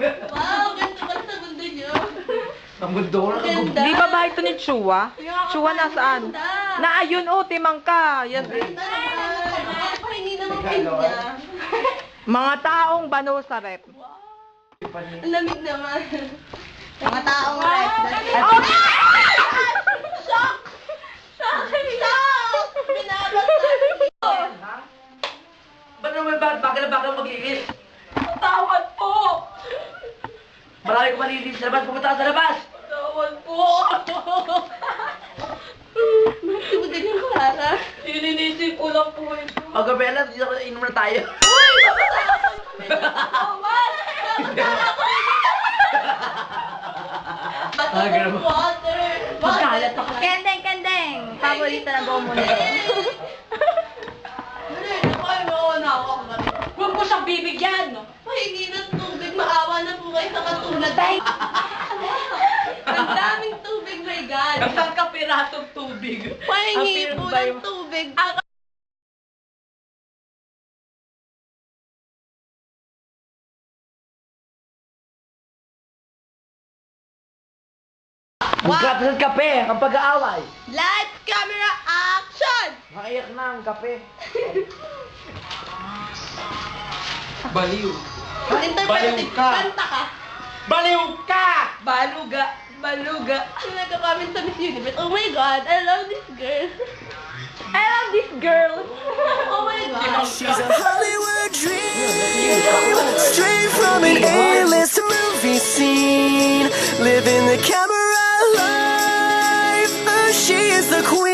Wow, ganito pala sa mundo niyo. Ang mundo ko na Ganda. Di ba ba ito ni Chua? Chua nasaan? Na ayun oh, timang ka. Yan. Ah? Mga taong banosa rep. Ang lamig naman. Mga tao nga. Ba't naman ba? Bakit na bakit mag-iis? Tawad po! Marami ko malilim sa labas. Pumunta ka sa labas. Tawad po! Bakit mo ganyan para? Ininisip ko lang po ito. O Gabriela, inom na tayo. Uy! Babasakot kami ng tawad! Babasakot ko Bato Ah, ganun ng ba? water! Magkalat ako. Kendeng, kendeng. Paborito na buong mundo. bibigyan. Pahingi ng tubig, maawa na po kayo sa katulad. Thank Ang daming tubig, my God. Isang kapiratong tubig. Pahingi po ng tubig. Ang kape sa kape, ang pag-aaway. Lights, camera, action! Makaiyak na ang kape. Baliw. Baliw Interpretive. ka. Kanta ka. Baliw ka! Baluga. Baluga. Nagka-comment sa Miss Universe, Oh my God, I love this girl. I love this girl. oh my God. She's a Hollywood dream, straight from an A-list movie scene, living the camera life. Oh, she is the queen.